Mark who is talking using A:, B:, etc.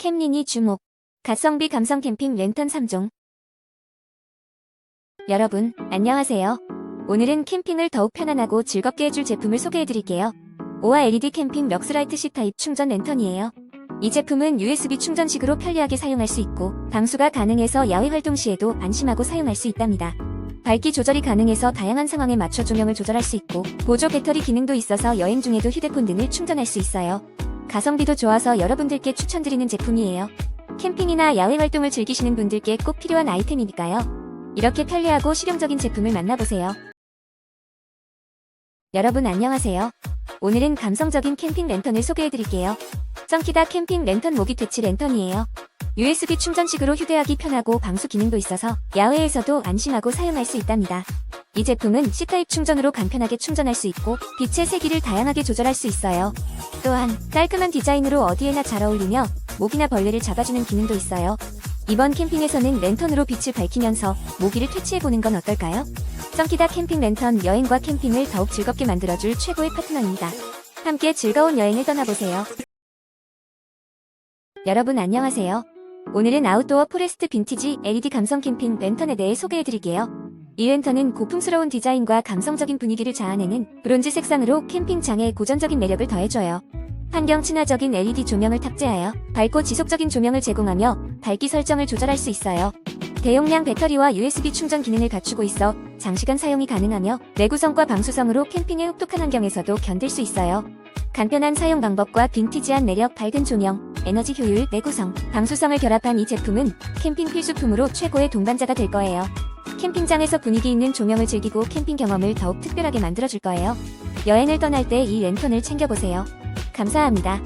A: 캠린이 주목. 가성비 감성 캠핑 랜턴 3종. 여러분, 안녕하세요. 오늘은 캠핑을 더욱 편안하고 즐겁게 해줄 제품을 소개해드릴게요. 오아 LED 캠핑 럭스라이트 C 타입 충전 랜턴이에요. 이 제품은 USB 충전식으로 편리하게 사용할 수 있고 방수가 가능해서 야외 활동 시에도 안심하고 사용할 수 있답니다. 밝기 조절이 가능해서 다양한 상황에 맞춰 조명을 조절할 수 있고 보조 배터리 기능도 있어서 여행 중에도 휴대폰 등을 충전할 수 있어요. 가성비도 좋아서 여러분들께 추천드리는 제품이에요. 캠핑이나 야외 활동을 즐기시는 분들께 꼭 필요한 아이템이니까요. 이렇게 편리하고 실용적인 제품을 만나보세요. 여러분 안녕하세요. 오늘은 감성적인 캠핑 랜턴을 소개해드릴게요. 썬키다 캠핑 랜턴 모기 퇴치 랜턴이에요. USB 충전식으로 휴대하기 편하고 방수 기능도 있어서 야외에서도 안심하고 사용할 수 있답니다. 이 제품은 C타입 충전으로 간편하게 충전할 수 있고 빛의 세기를 다양하게 조절할 수 있어요. 또한 깔끔한 디자인으로 어디에나 잘 어울리며 모기나 벌레를 잡아주는 기능도 있어요. 이번 캠핑에서는 랜턴으로 빛을 밝히면서 모기를 퇴치해보는 건 어떨까요? 썬키다 캠핑 랜턴 여행과 캠핑을 더욱 즐겁게 만들어줄 최고의 파트너입니다. 함께 즐거운 여행을 떠나보세요. 여러분 안녕하세요. 오늘은 아웃도어 포레스트 빈티지 LED 감성 캠핑 랜턴에 대해 소개해드릴게요. 이 랜턴은 고풍스러운 디자인과 감성적인 분위기를 자아내는 브론즈 색상으로 캠핑장에 고전적인 매력을 더해줘요. 환경 친화적인 LED 조명을 탑재하여 밝고 지속적인 조명을 제공하며 밝기 설정을 조절할 수 있어요. 대용량 배터리와 USB 충전 기능을 갖추고 있어 장시간 사용이 가능하며 내구성과 방수성으로 캠핑의 혹독한 환경에서도 견딜 수 있어요. 간편한 사용 방법과 빈티지한 매력 밝은 조명, 에너지 효율, 내구성, 방수성을 결합한 이 제품은 캠핑 필수품으로 최고의 동반자가 될 거예요. 캠핑장에서 분위기 있는 조명을 즐기고 캠핑 경험을 더욱 특별하게 만들어줄 거예요. 여행을 떠날 때 이 랜턴을 챙겨보세요. 감사합니다.